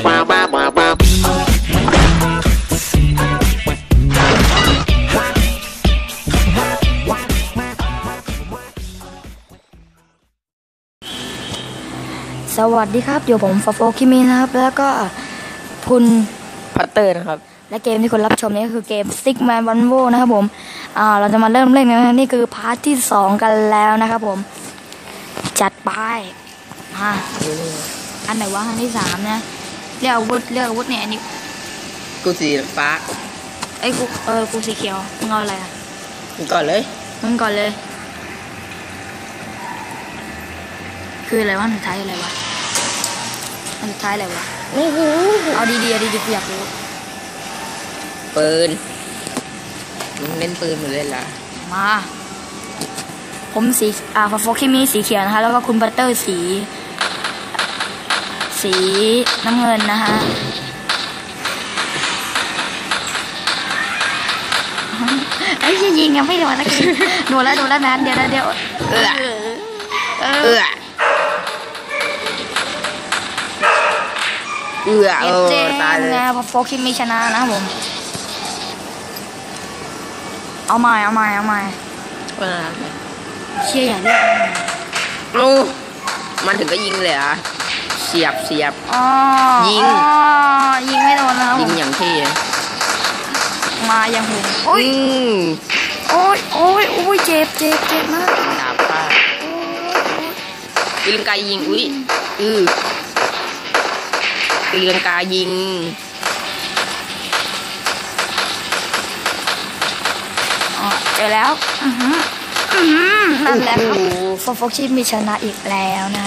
สวัสดีครับอยู่ผมฟอโฟคิมินะครับ แล้วก็คุณพัตเตอร์นะครับ และเกมที่คุณรับชมนี้ก็คือเกม Stick Man v a n v o นะครับผมอ่าเราจะมาเริ่มเล่นกันนะนี่คือพาร์ทที่สองกันแล้วนะครับผม จัดไปมาอันไหนวะอันที่สามนะ เรียกอาวุธเรียกอาวุธเนี่ยอันนี้กูสีฟ้าไอ้ยกูเออกูสีเขียวมึงเอาอะไรอะมึงก่อนเลย มึงก่อนเลย คืออะไรวะอันสุดท้ายอะไรวะอันสุดท้ายอะไรวะเอาดีๆเอาดีๆกูอยากรู้ปืนมึงเล่นปืนหรือเล่นละมา ผมสีอ่าฟอโฟคิมีสีเขียวนะคะแล้วก็คุณบัตเตอร์สี สีน้ำเงินนะคะไอ้ยยิงยังไม่โดนนะคือโดนแล้วโดนแล้วนะเดี๋ยวนะเดี๋ยวเอื้อเอเอื้ออเอื้อเอเจ็บอเจ็บตายเลยนะฟอโฟคิมีชนะนะครับผมเอาใหม่เอาใหม่เอาใหม่ว่าเชี่ยอย่าเรียกโอ้มันถึงก็ยิงเลยเหรอะ เสียบเสียบ อ๋อยิง อ๋อยิงไม่โดนนะครับผยิงมอย่างที่มาอย่างหูโอ้ยอืมโอ้ยโอ้ยโอ้ยเจ็บเจ็บเจ็บมากดาบผ้าตีลังกายิง อุ้ยอือตีลังกายิง อ๋อเจอแล้วอือหืออือหือนั่นแหละครับโอ้โห โฟกโฟกชิปมีชนะอีกแล้วนะ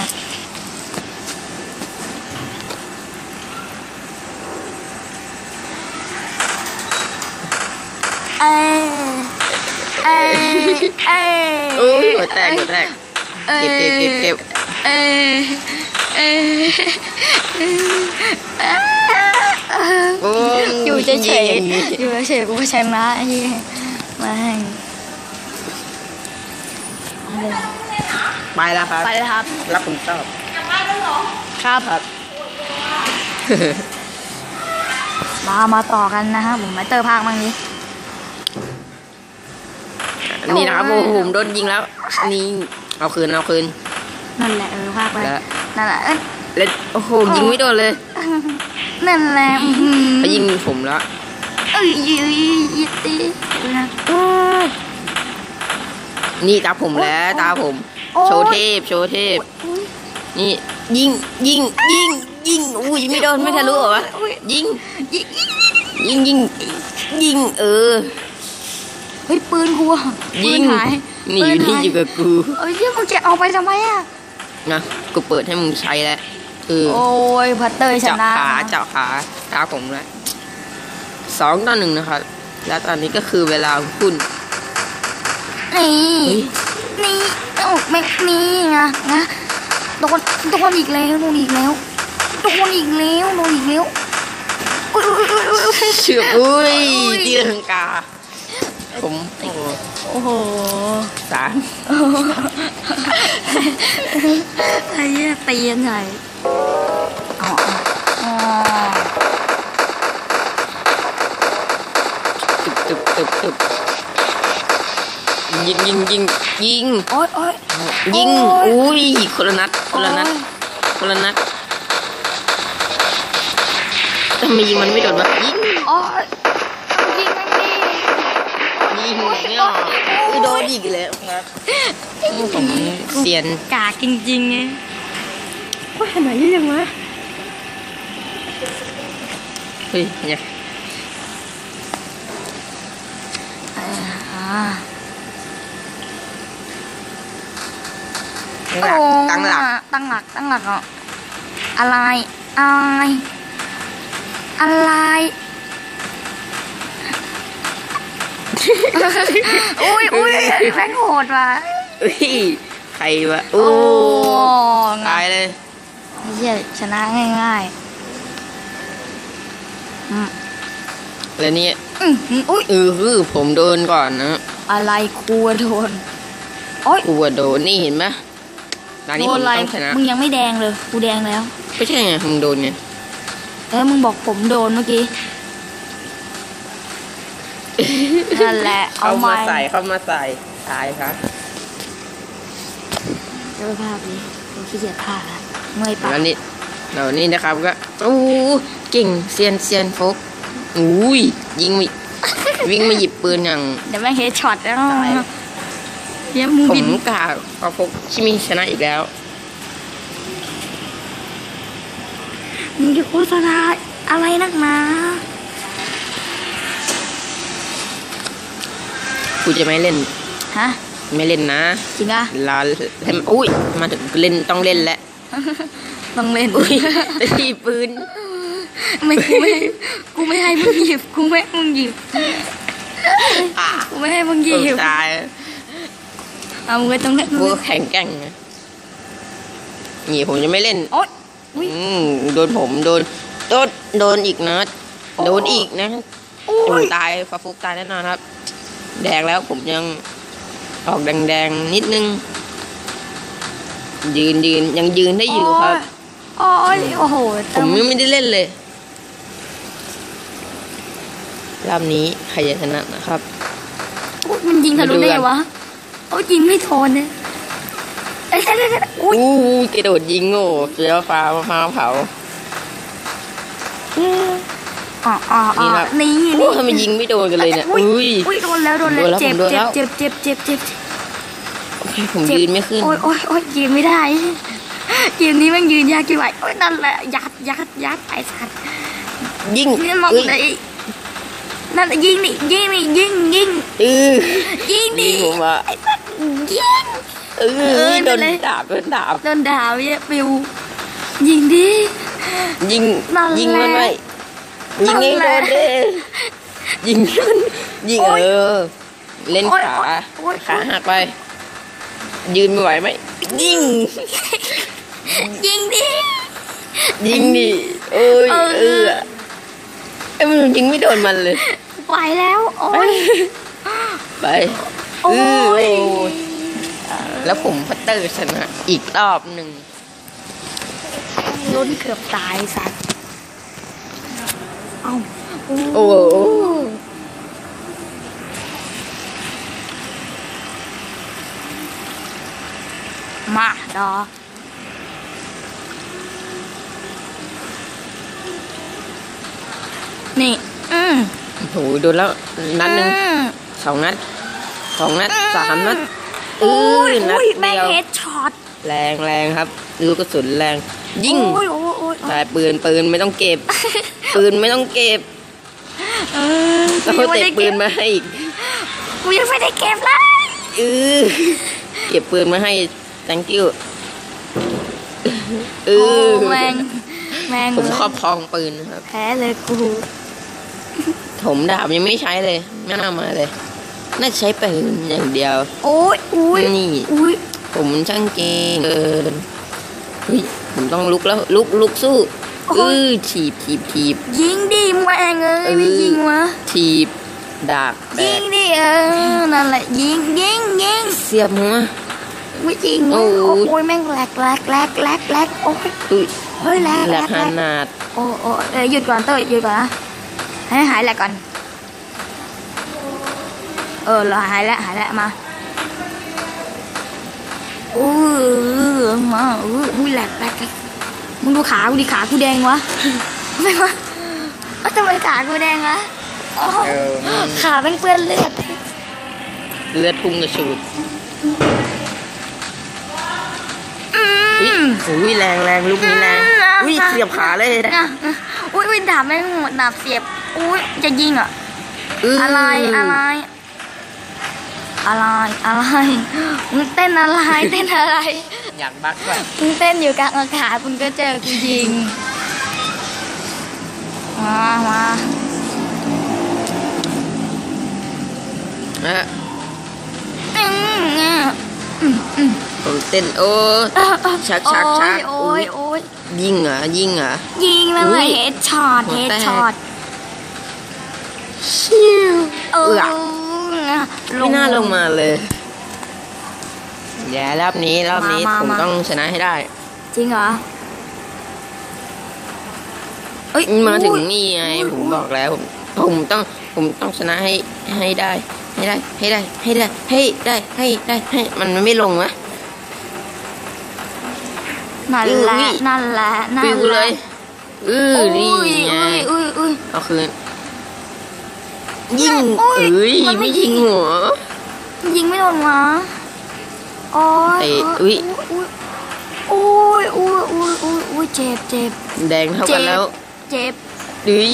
เอ้ยเอ้ย เอ้ยโอ้ยหัวแตกหัวแตกเก็บเก็บเก็บเก็บเอ้ยเอ้ยโอ้อยู่เฉยงางนี้ๆอยู่เฉยๆกูก็ชนะไอ้เหี้ยแม่งไปแล้วครับ ไปเลยครับ รับผมชอบครับมามาต่อกันนะฮะผมมาเตอร์ภาคมั่งนี้ นี่นะครับโอ้โอ้ยโหผมโดนยิงแล้ว นี่เอาคืนเอาคืน นั่นแหละเออภาคไป แล้วนั่นแหละเอ้ยแล้วโอ้โหยิงไม่โดนเลยนั่นแหละอื้อหือเขายิงผมแล้วเอ้ยยิงยิงตีดูนะนี่ตาผมแล้วตาผมโอ้ยโชว์เทพโชว์เทพ อุ๊ยนี่ยิงยิงยิงยิงอุ้ยยิงไม่โดนไม่ทะลุเหรอวะอุ๊ยยิงยิงยิงยิงยิงเออ เฮ้ยปืนกูอะปืยินงหายนี่อยู่ปืนี่หาอยู่กับกูเอ้ยเหี้ยมึงจะเอาไปทำไมอะนะกูเปิดให้มึงใช้แล้วคือโอ้ยพัตเตอร์ชเจาะนะขาเจาะขาตาผมแล้วสองต่อหนึ่งนะครับ แล้วตอนนี้ก็คือเวลาของคุณนี่เฮ้ยนี่เอ้าแม่งนี่ไงนะโดนโดนอีกแล้วโดนอีกแล้วโดนอีกแล้วโดนอีกแล้วอุ๊ยอุ๊ยอุ๊ยอุ๊ยอุ๊ย เชื่ออุ้ยตีลังกา ผมโอ้โหโอ้โหสามไอ้เหี้ยตีกันใหญ่อ๋ออ๋อตึบตึบตึบตึบยิงยิงยิงยิงโอ๊ยโอ๊ยยิงโอ้ยอุ้ยคนละนัดคนละนัดโอ้ยคนละนัดทำไมยิงมันไม่โดนวะยิงโอ๊ยยิงแม่งดิ ยิงไม่ออกคือโดนอีกแล้วครับผมเซียนกากจริงๆไงว่าขนาดนี้ยังวะเฮ้ยเนี่ยอ่าตั้งหลักตั้งหลักตั้งหลักตั้งหลักอะอะไรอะไรอะไร อุ้ยอุ้ยแม่งโหดว่ะเฮ้ยใครวะโอ้โอ้งาตายเลยเหี้ยชนะง่ายๆอืมแล้วเนี่ยอืมอุ้ยเออคือผมโดนก่อนนะ อะไรครัวโดนโอ้ยกลัวโดนนี่เห็นไหมตอนนี้โดผนมอะไรต้องชนะมึงยังไม่แดงเลย กูแดงแล้ว ไม่ใช่ไง มึงโดนไงเออมึงบอกผมโดนเมื่อกี้ นั่นแหละเอาเข้าไม้มาใส่เข้ามาใส่ตายครับเออภาพนี้ผมขี้เกียจภาพละเมื่อยปากแล้วนี่เรานี่นะครับก็โอ้เก่งเซียนเซียนโฟกอุ้ยยิงมิวิ่งมาหยิบปืนอย่างเดี๋ยวแม่งเฮดช็อตแล้วตายเดี๋ยวมึงผบินมกล้าพอพกชิมิชนะอีกแล้วมึงจะโฆษณาอะไรนักหนา กูจะไม่เล่น ฮะ ไม่เล่นนะจริงอะลาเล่นอุ้ยมาถึงเล่นต้องเล่นแล้วต้องเล่นอุ้ยจะทีปืนไม่กูไม่กูไม่ให้มึงหยิบกูไม่ให้มึงหยิบอะกูไม่ให้มึงหยิกูบตายเอามึงก็ต้องเล่นกูแข็งแกร่งนะนี่ผมจะไม่เล่นโอ๊ยอุ๊ยอืมโดนผมโดนโดนโดนอีกนะโดนอีกนะโอ้โอ้ยยตายฟ้าฟุกตายแน่นอนครับ แดงแล้วผมยังออกแดงๆนิดนึง ยืนยืนยังยืนได้อยู่ครับโอ้ยโอ้โหผมยังไม่ได้เล่นเลยรอบนี้ใครจะชนะนะครับอุ๊ยมันยิงทะลุได้ไงวะโอ้ยยิงไม่โดนเนี่ยเอ้ยเอ้ยเอ้ยเอ้ยอุ้ยอู้ยกระโดดยิงโง่เสือฟ้ามะพร้าวเผา อ่าอ่านี่อ่าครับนี่โอ้นี่ทำไมยิงไม่โดนกันเลยเนี่ยอุ้ยอุ้ยอุ้ยโดนแล้วโดนแล้วโดนแล้วเจ็บผมโดนเจ็แล้บวเจ็บเจ็บเจ็บเจ็บเจ็บผมเจ็บยืนไม่ขึ้นโอ้ยโอ้ยโอ้ยยืนไม่ได้เกมนี้มันยืนยากกี่ไหวโอ้ยนั่นแหละยัดยัดยัดไอ้สัตว์ยิงนี่มองเอ้ยเลยนั่นน่ะยิงนี่ยิงนี่ยิงยิงเออยิงยินี่งผมอะไอ้สัตว์ยิงเอเอออโดนั่นนแหละดาบโดนดาบโดนด่าเว้ยปิวยิงดิยิงนั่นแหละยิงมันไว้ ยิงให้นั่นแหโดละนเด้ยิงมันยิงโอ๊ยเออ เล่นโอ๊ยขาโอ๊ยขาหักไป ยืนไม่ไหวไหมยิง ยิงดิยิงดิเอ้ยเออเออไอ้มันยิงไม่โดนมันเลยไหวแล้วโอ้ยไปโอ้เออยโอ้ยแล้วผมพัตเตอร์ชนะอีกรอบหนึ่งลุ้นเกือบตายสัตว์ เอ้าโอ้โหมาดอนี่ อืมโอ้โหโดนแล้วนัดหนึ่งอืมสองนัดสองนัดสามนัดเอโอ้อยนัดโอ้ยแม่งเดียวเฮดช็อตแรงแรงครับ ดูกระสุนแรง ยิงโอ้ยโอ้ยโอ้ย แต่ปืนปืนไม่ต้องเก็บ ปืนไม่ต้องเก็บเออแล้วเขาเตะปืนมาให้อีกกูยังไม่ได้เก็บเลยเออเก็บปืนมาให้ thank you เอโอ้อแม่งแม่งผมครอบครองปืนนะครับ แพ้เลยกูผมดาบยังไม่ใช้เลย ไม่น่ามาเลย น่าจะใช้ปืนอย่างเดียวโอ้ยอุ้ยนี่อุ้ยผมช่างเก่งเกินเฮ้ย ผมต้องลุกแล้วลุกลุกสู้เออถีบถีบถีบยิงดิแม่งเอ้ยเออไม่ยิงวะถีบดาบแตยิกงดิเออนั่นแหละยิงยิงยิงเสียบหัวไม่จริงโอ้โอ้ยโอ้ยแม่งแหลกแหลกแหลกแหลกแหลกโอ้ยอุ้ยเฮ้ยแหลกแหแหลลกกขแหลกนาดโอ้โอ้เออหยุดก่อนเต้ยหยุดก่อนนะให้หายแหลกก่อนเออเราหายแล้วหายแล้วมา โอู้มาอู้อุ้ยแหลกแหลกแหลกมึงดูขากูดิขากูแดงวะทำไมวะเอ้าทำไมขากูแดงวะขาเป็นเปื้อนเลือด เลือดพุ่งกระชูดอือุ้ยมอุ้ยแรงแรงลูกนี้แรงอุ้ยเสียบขาเลยนะอุ้ยอุ้ยดาบแม่หมดดาบเสียบอุ้ยจะยิงอะอะไรอะไร อะไรอะไรมึงเต้นอะไรเต้นอะไรอยากบักว่ะมึงเต้นอยู่กลางอากาศมึงก็เจอกูยิงมามาอะอืมอะอืมอืมผมเต้นโอ้อะอะชักชักชักโอ้ยโอ้ยยิงเหรอยิงเหรอยิงเลยอุ้ยเฮดช็อตหัเฮวดแตกช็อตชิวเออเอืออะ ไม่น่าลงมาเลยเดี๋ยวรอบนี้รอบนี้มามาผมมา ต้องชนะให้ได้ จริงเหรอเอ้ยมาถึงอุ้ยนี่ไงอุ้ยผมบอกแล้วผมผมต้องผมต้องชนะให้ให้ได้ ให้ได้ ให้ได้ ให้ได้ ให้ได้ให้ได้ให้มันไม่ลงวะ นั่นแหละ อุ้ยนั่นแหละ นั่นปิวแหเลละยเอออุ้นี่ยไงอุ้ยอุ้ยอุ้ยเอาคืน ยิงโอ้ยเอ้ยมันไม่ไม่ยิยิงงหัว ยิงไม่โดนวะโอ้ยเตะอุ๊ยอุ้ยอุ้ยอุ้ยอุ้ยอุ้ยเจ็บเจ็บแดงเท่ากันแล้ว เจ็บดุย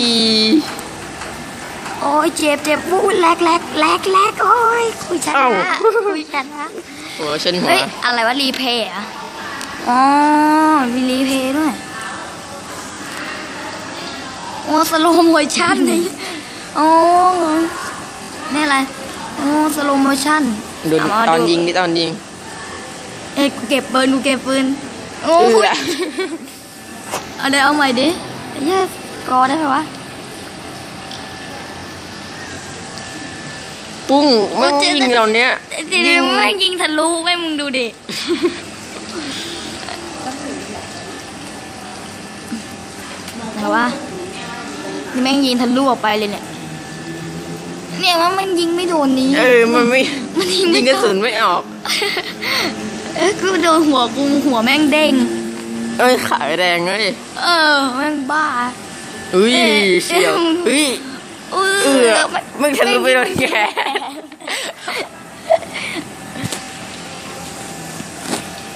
โอ้ยเจ็บเจ็บอุ้ยแลกแลกแลกแลกโอ้ยคุยชนะคุยชนะหัวชนหัวเฮ้ยอะไรวะรีเพย์อะอ๋อมีรีเพย์ด้วยโอ้สโลโมชั่นนี่ โอ้นี่อะไร โอ้สโลโมชั่นดูเามาตอนดูยิงนี่ตอนยิง เอ้ยกูเก็บปืนกูเก็บปืน โอ้เอยอเอาเดี๋ยวเอาใหม่ดิเย้กอได้ไหมวะ ปุ้งมันยิงเราเนี้ยเดี๋ยวแม่งยิงทะลุแม่งมึงดูดิแต่ว่านี่แม่งยิงทะลุออกไปเลยเนี่ย เนี่ยว่ามันยิงไม่โดนนี้ เออ มันไม่มันยิงไม่ยิงกระสุนไม่ออกเอ้ยกูโดนหัวกูหัวแม่งเด้ง เอ้ยขาแดงเลยเออแม่งบ้าอุ้ยเอ๊ะเฉียวเอ๊ะอุ้ยเอเอออมึงทะลุไปโดนแก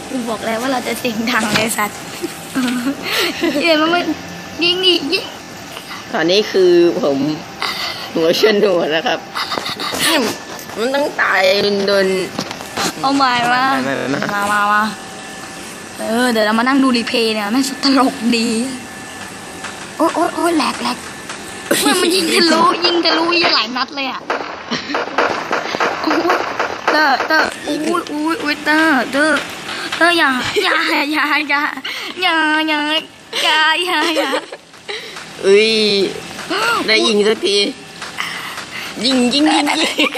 กูบอกแล้วว่าเราจะเสียงดังเลยสัตว์เดี๋ยวมันมันยิงดิยิงตอนนี้คือผม หัวชนหัวนะครับ มันต้องตายโดนเอาใหม่มาไม่ไม่ไม่มามามาเออ เดี๋ยวเรามานั่งดูรีเพลย์เนี่ยแม่งสุดตลกดี โอ๊ยโอ๊ยโอ๊ยแหลกแหลกเมื่อมันยิงทะลุยิงทะลุยิงหลายนัดเลยอะโอ้ยเตอร์เตอร์อุ้ยอุ้ยอุ้ยเตอร์เตอร์เตอร์อย่าอย่าอย่าอย่าอย่าอย่าอย่าอย่าอย่าอุ้ยได้ยิงสักที ยิงยิงยิงยิง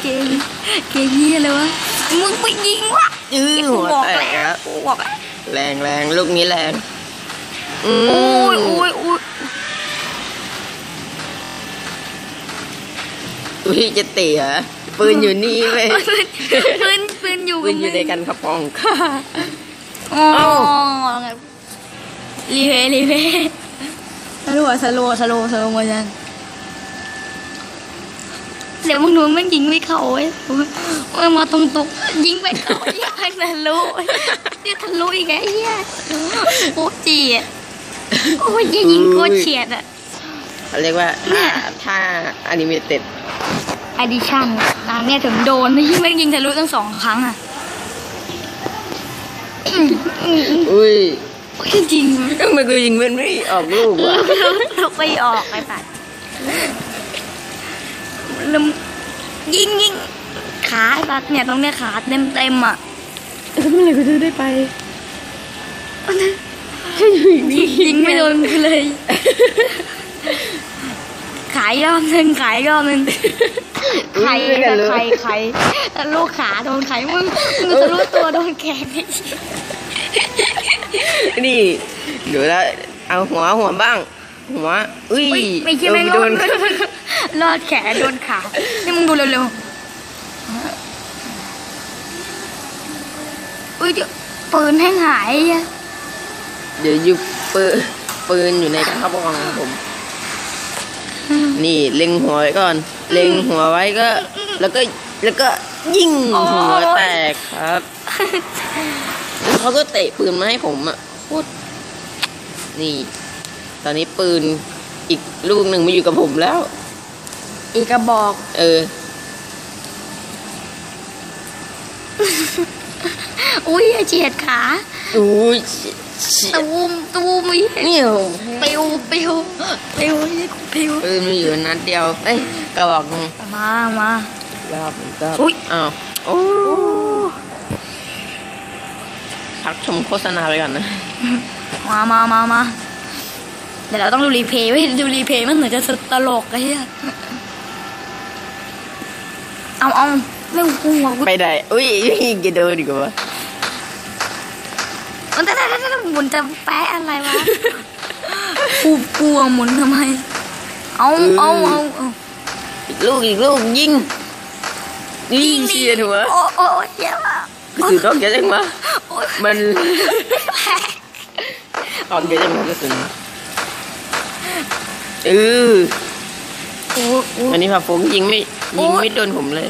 เก่งเก่งเยี่ยเลยวะมึงไปยิงวะยื้อหัวบอกแตกแล้แล้ววกูบอกแล้วแรงแรงลูกนี้แรงอืมโอ้ยโอ้ยโอ้ยอุ้ยจะเตะเหรอปืนอยู่นี่เลยปืนปืนอยู่ปืนอยู่ในกันกระปองค่ะอ๋อเอ้าไงรีเพย์รีเพย์ สโลว์สโลว์สโลว์สโลว์โมชั่นเดี๋ยวมึงดูมันยิงไม่เข้าเว้ยมันมาตรงตกๆยิงไปเข้าเหี้ยังทะลุเดี๋ยวทะลุอีกไงเหี้ยโคตรจีอะโอ้ยยิงโคตรเฉียดอะเขาเรียกว่าถ้าถ้าอนิเมเต็ดอดิชั่นนางเนี่ยถึงโดนที่แม่งยิงทะลุตั้งสองครั้งอะอุ้ย จริงทำไมกูยิงมันไม่ออกลูกวะเราไปออกไปตัดลืมยิงยิงขาตัดเนี่ยตรงเนี้ยขาเต็มเต็มๆอะเมื่อไหร่กูจะได้ไปยิงไม่โดนกูเลย ขายรอบหนึ่งขายรอบหนึ่งไข่อุ้ยไม่กันเลยไข่ไข่แล้วลูกขาโดนไข่มึงมึงจะรู้ตัวโดนแขนไอ้เหี้ย นี่เดี๋ยวแล้วเอาหัวหัวบ้าง หัวอุ้ยอุ๊ยไม่คิดเออไม่ไปรโดอดนรอดแขนโดนขานี่มึงดูเร็วๆอุ้ยเดี๋ยวปืนแห้งหายไอ้เหี้ยเดี๋ยวยุบปืนปืนอยู่ในกระเป๋าของผมนี่เล็งหัวไว้ก่อน เล็งหัวไว้ก็ แล้วก็แล้วก็ยิงหัวแตกครับ แล้วเขาก็เตะปืนมาให้ผมอะโคตรนี่ ตอนนี้ปืนอีกลูกหนึ่งมาอยู่กับผมแล้ว อีกกระบอก เออ อุ้ยเฉียดขาอู้ยเฉียดตูมตูมอีเนี่ยปิวปิวปิวปิวปืนมีอยู่นัดเดียวเอ้ยกระบอกหนึงมามารอบหนึ่งก็อุ๊ยอ้าวโอ้ พักชมโฆษณาไปก่อนนะ มามามามาเดี๋ยวเราต้องดูรีเพย์ไว้ยดูรีเพย์มันเหมือนจะสุดตลกไอ้เหี้ยเอาเอาไม่หัวกูไปได้อุ้ยยิงจะโดนดีกว่ามันแต่แต่แต่แต่หมุนจะแปะอะไรวะกูกลัวหมุนทำไม เอาเอาเอาเอาอีกลูกอีกลูกยิงยิงเสียหัวโอ้โอ้เจ็บอะ กระสุนออกเยอะจังวะโอ้ยมันออกเยอะจังวะกระสุนเออโอ้โอ้อันนี้พาฟงยิงไม่ยิงไม่โดนผมเลย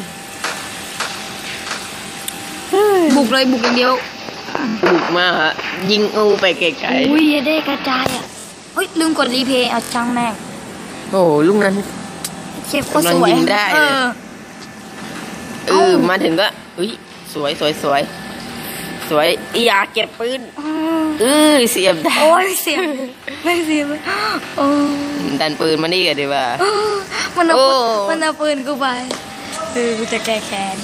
บุกเลยบุกอย่างเดียว บุกมาฮะยิงเอาไปไกลอุ้ยได้กระจายอะเฮ้ยลืมกดรีเพย์เอาช่างแม่งๆโอ้โหลูกนั้นเชฟก็สวยกำลังยิงได้เอเลยอเออมาถึงก็อุ้ย สวยสวยสวยสวยอยากเก็บปืนอืมเออเสียบได้โอ้ยเสียบไม่เสียบโอ้ดันปืนมานี่กันดีกว่ามันเอาโอ้มันเอาปืนกูไปเออกูจะแก้แค้น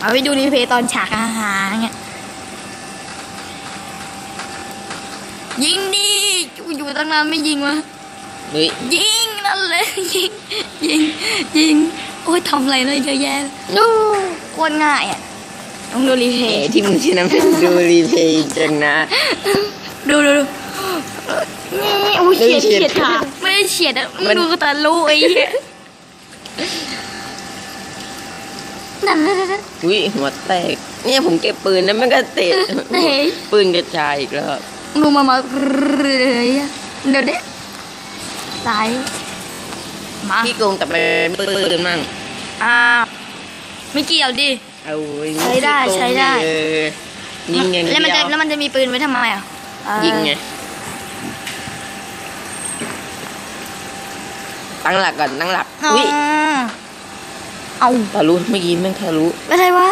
เอาไปดูรีเพย์ตอนฉากอาหารเนี่ยยิงดิอยู่ตั้งนานไม่ยิงวะเฮ้ยยิงนั่นเลยยิงยิงยิง โอ้ยทำอะไรเลยเยอะแยะโอ้โคตรง่ายอะต้องดูรีเพเอ๋ย์ที่มึงชินำดูรีเพย์จังนะดูดูดูนี่โอ้ยเฉียดไม่ได้เฉียดเฉียดขาไม่ได้เฉียดอะมันดูกระตาลูไอ้เหี้ยนั่นนั่นนั่นอุ้ยหัวแตกเนี่ยผมเก็บปืนแล้วมันก็เตะเฮ้ยปืนกระจายอีกแล้วดูมามาเลยอะเดี๋ยวเด็กตาย มาพี่โกงแต่เป็นปืนมั่งอ่าไม่เกี่ยวดิเอาว้ใช้ได้พี่โกงใช้ได้เออยิงอย่างเดีแล้วมันจะยวแล้วมันจะมีปืนไว้ทำไมอะเอ่อยิงไงตั้งหลักก่อนตั้งหลักอ๋ออุ้ยเอาทะลุเมื่อกี้แม่งทะลุอะไรวะ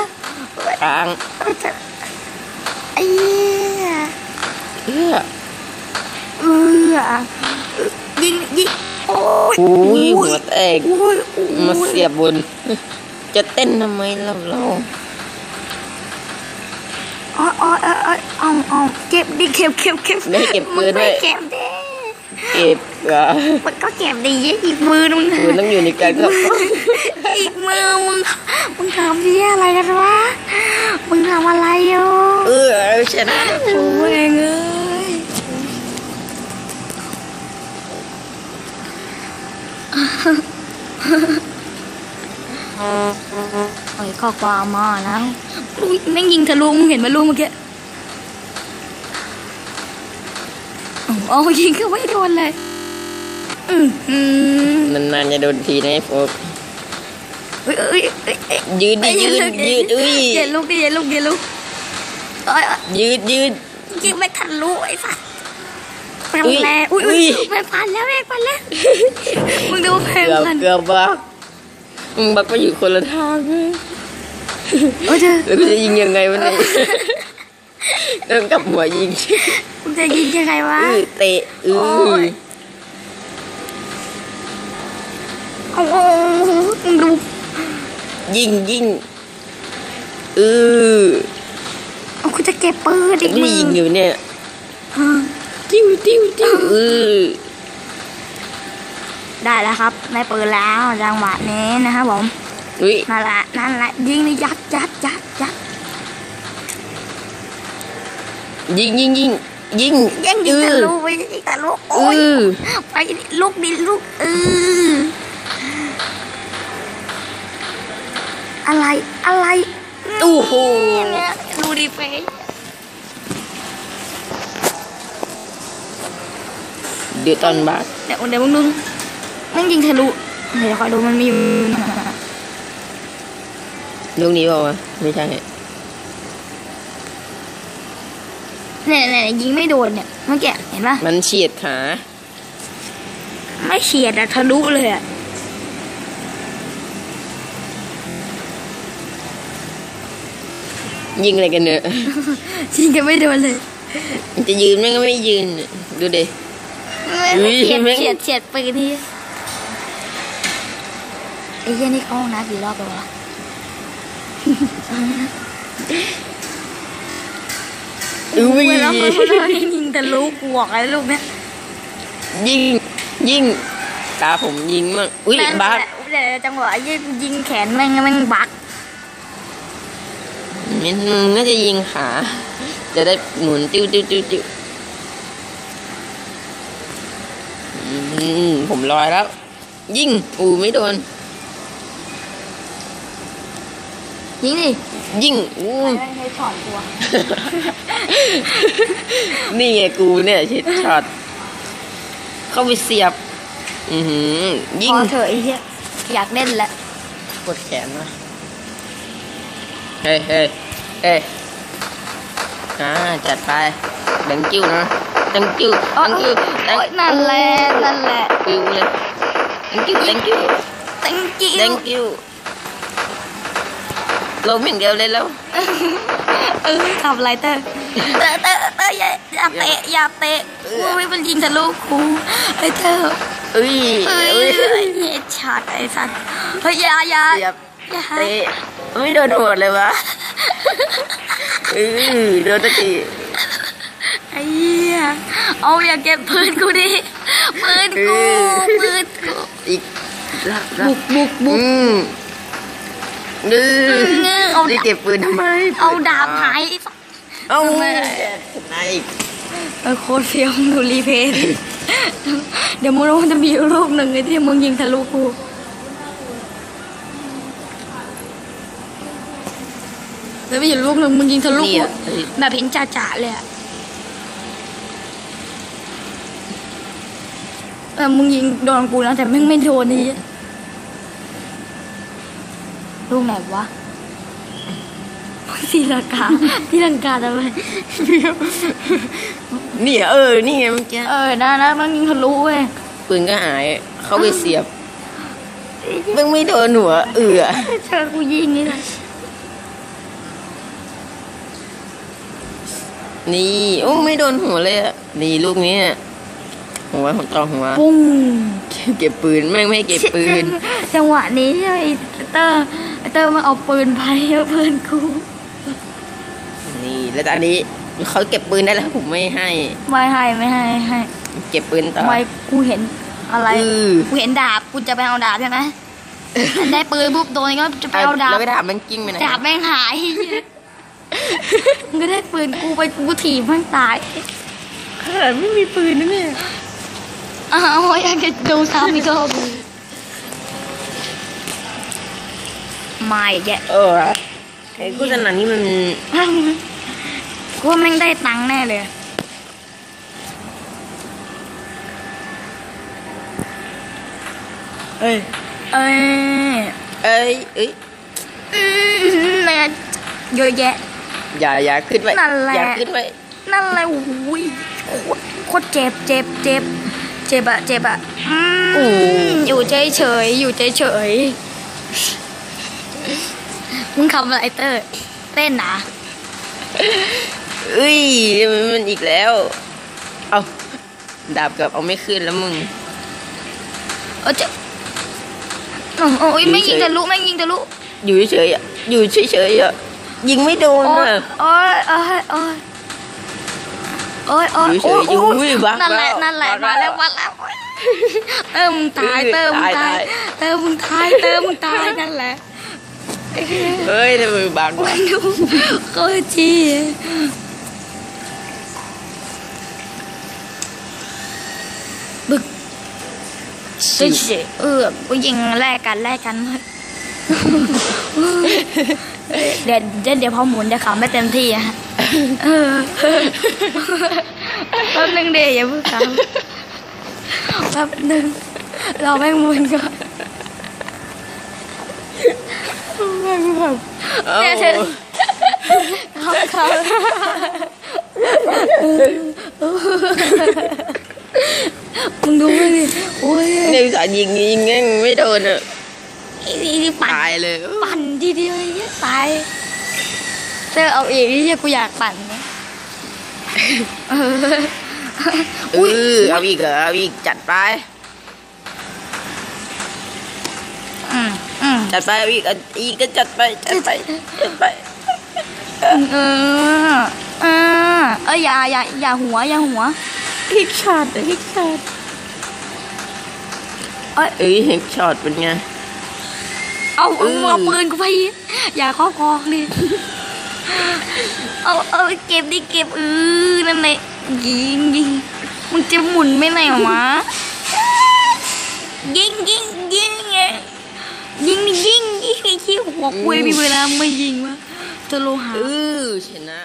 กลางไอ้เหี้ยเอื้อเออยิงยิงโอ้ยอุ้ยหัวแตกโอ้ยโอ้ยมาเสียบบน จะเต้นทำไมเราเราอ๋ออ๋ออ๋ออ๋อเอาเอาเก็บดิเก็บเก็บเก็บได้เก็บปืนด้วยเก็บดิเก็บอะมันก็เก็บดีอีกมือนึงปืนต้องอยู่ในการกับอีกมือมึงมึงทำที่อะไรกันวะมึงทำอะไรอยู่เออชนะโอ้ยเอ้ ยเอ้ยข้อความมาแล้วอุ้ยแม่งยิงทะลุมึงเห็นไหมลูกเมื่อกี้โอ้ยิงก็ไม่โดนเลยอือหือนานๆจะโดนทีนะไอ้โฟกเอ้ยเอ้ยเอ้ยเอ้ยยืดดิยืดยืดอุ้ยเย็นลูกดิเย็นลูกเย็นลูกเอ้ยเอ้ยยืดยืดยิงไม่ทันรู้ไอ้สัสแม่งอุ๊ยแรงอุ้ยอุ้ยอุ๊ยแม่งพันแล้วแม่งพันแล้วมึงดูแม่งเกือบพันเกือบบักมึงบักไปอยู่คนละทางเลยโอ้ยเธอแล้วกูจะยิงยังไงวะเนี่ยต้องกลับหัวยิงมึงจะยิงยังไงวะอือเตะอืโอ้อยโอ้โหมึงดูยิงยิงอือเอากูจะเก็บปืนอีกนี่มือยิงอยู่เนี่ยอ่า ติ้วติ้วติ้วอือได้แล้วครับได้ปืนแล้วจังหวะนี้นะครับผมอุ้ยนั่นแหละนั่นแหละยิงนี่ยัดยัดยัดยัดยิงยิงยิงยิงยังยิงอืทะอลุไปยิงทะลุอืโอ้ยอไปดิลูกดิลูกเอออะไรอะไรโอ้โหเนี่ยดูดิเฟย เดี๋ยวตอนบาดเดี๋ยวเดี๋ยวมึงดูแม่งยิงทะลุเดี๋ยวคอยดูมันมีอยู่ลูกนี้เปล่าวะไม่ใช่เนี่ยเนี่ยเนี่ยยิงไม่โดนเนี่ยเมื่อกี้เห็นปะมันเฉียดขา ไม่เฉียดอะทะลุเลยอะยิงอะไรกันเนี่ยยิงกันไม่โดนเลยมันจะยืนแม่งก็ไม่ยืน ดูดิ อุ๊ยเฉียดแม่ง เฉียดเฉียดปืนที่ไอ้เหี้ยนี่เข้าห้องน้ำกี่รอบแล้ววะ อุ้ยเวลาคนคนนั้นยิงทะลุกวกไอ้ลูกเนี่ยยิงยิงตาผมยิงมั่งอุ้ยนั่นบาสแหละแต่จังหวะยิงยิงแขนแม่งแม่งบักมันน่าจะยิงขาอจะได้หมุนติ้วติ้วติ้วติ้ว อืมผมลอยแล้ว ยิงอูไม่โดน ยิงดิยิงอู้ให้ถอนตัว นี่ไงกูเนี่ยชิดช็อตเข้าไปเสียบ อือหือ ยิงพอเถอะไอ้เหี้ยอยากเล่นแล้วกดแขนนะเฮ้ยเฮ้ยเฮ้ยอ่าจัดไปดังกิ้วนะ ดังกิ้วดังกิ้วดังโอ๊ยนั่นแหละนั่นแหละกิ้วเลยดังกิ้วดังกิ้ว thank you ดังกิ้วลมอย่างเดียวเลยแล้วเออทำอะไรเตอร์เตอร์เตอร์เตอร์อย่าอย่าเตะอย่าเตะอุ้ยมันยิงทะลุกูไอ้เตอร์เอ้ยเอ้ยเอ้ยเฮ็ดช็อตไอ้สัตว์เฮ้ยอย่าอย่าเสียบอย่าเตะไม่โดนหัวเลยวะเออโดนตะกี้ไอ้เหี้ยเอาอย่าเก็บปืนกูดิปืนกูปืนกูอีกรับรับบุกบุกบุกอืมดื้อเอาจะเก็บปืนทำไมเอาดาบหายไอ้สัตว์เอาทำไมนายอีกเออโคตรเฟี้ยวมึงดูรีเพลย์ดิเดี๋ยวมึงรู้ว่าจะมีรูปหนึ่งไอ้ที่มึงยิงทะลุกูแล้วมีอยู่รูปหนึ่งมึงยิงทะลุนี่กูอะแบบเห็นจ่าๆเลยอะ เออมึงยิงโดนกูนะแต่แม่งไม่โดนนี่ลูกไหนวะทีลังกาทีลังกาทำไมนี่เออ นี่ไงเมื่อกี้เออนะนะมันยิงทะลุเว้ยปืนก็หาย เข้าไปเสียบมึงไม่โดนหัวเอือเจอกูยิงนี่แหละนี่ โอ้ไม่โดนหัวเลยอะ นี่ลูกนี้ อะหัวของต่อหัวปุ้งเก็บปืนแม่งไม่ให้เก็บปืน จังหวะนี้ไอ้เตอร์ไอ้เตอร์มาเอาปืนไปเอาปืนกูนี่แล้วตอนนี้เขาเก็บปืนได้แล้วผมไม่ให้ ไม่ให้ไม่ให้ให้ เก็บปืนต่อไม่กูเห็นอะไรอือกูเห็นดาบกูจะไปเอาดาบใช่ไหมได้ปืนปุ๊บโดนก็จะไปเอาดาบแล้วก็ถามมันกิ้งไปไหนดาบแม่งหายมึงก็ได้ปืนกูไปกูถีบแม่งตายขนาดไม่มีปืนนะเนี่ย อ้าวอยากจะดูซ้ำอีกรอบนึงไม่แกเออไอ้โฆษณานี้มันกูว่าแม่งได้ตังค์แน่เลย เอ้ย เอ้ย เอ้ยเอ้ยอืมแม่เยอะแยะ อย่าอย่าขึ้นไว้นั่นแหละอย่าขึ้นไว้นั่นแหละโอ้ยโคตรโคตรเจ็บเจ็บเจ็บ เจ็บอะเจ็บอะอืมอยู่เฉยเฉยๆอยู่เฉยเฉยๆมึงทำอะไรเตอร์เต้นนะเอ้ยมันมันอีกแล้ว เอาดาบเกับเอาไม่ขึ้นแล้วมึงเออจะโอ้ยไม่ยิงเฉยๆทะลุไม่ยิงทะลุอยู่เฉยๆอะอยู่เฉยๆอะยิงไม่โดนโอ้ยอะโอ้ยโอ้ยโอ้ย โอ้ยโอ้ยอยู่เฉยๆโอ้ยอุ้ยบักนั่นแหละแล้วนั่นแหละบัมากแล้แล้ววมาแล้วเติมมึงตายเออเติมมึงตายตายตายเติมมึงตายเติมมึงตายนั่นแหละเฮ้ยทำไมบังวะดูโคตรจีบึกเฉยๆเออกูยิงแลกกันแลกกันเดี๋ยวเดี๋ยวเดี๋ยวพอหมุนจะขำไม่เต็มที่อะ เออแป๊บนึงเดี๋ยวอย่าเพิ่งขำแป๊บนึงเราแม่งหมุนก่อนเอ้าเนี่ยเธอเขาเขามึงดูไปดิโอ้ยเนี่ยอุตสาห์ยิงยิงแม่งไม่โดนอะไอ้นี่นี่ปั่นตายเลย ปั่นทีเดียวไอ้เหี้ยตาย เธอเอาอีกไอ้เหี้ยกูอยากปั่นนะเออเออเอาอีกเหรอเอาอีกจัดไป อืมอืมจัดไปเอาอีกเอาอีกก็จัดไปจัดไปจัดไปเออเออเอออย่าอย่าอย่าหัวอย่าหัวฮิกช็อตฮิกช็อตเอ้ยเอ้ยฮิกช็อตเป็นไง เอาเอาอืมเอาปืนกูไปอย่าครอบครองดิ เอาเอาเก็บดิเก็บเออนั่นเลยยิงยิงมึงจะหมุนไปไหนหรอวะยิงยิงยิงไงยิงยิงยิงไอ้ขี้หัวคุยมีเวลาไม่ยิงวะจะโลหะเออชนะ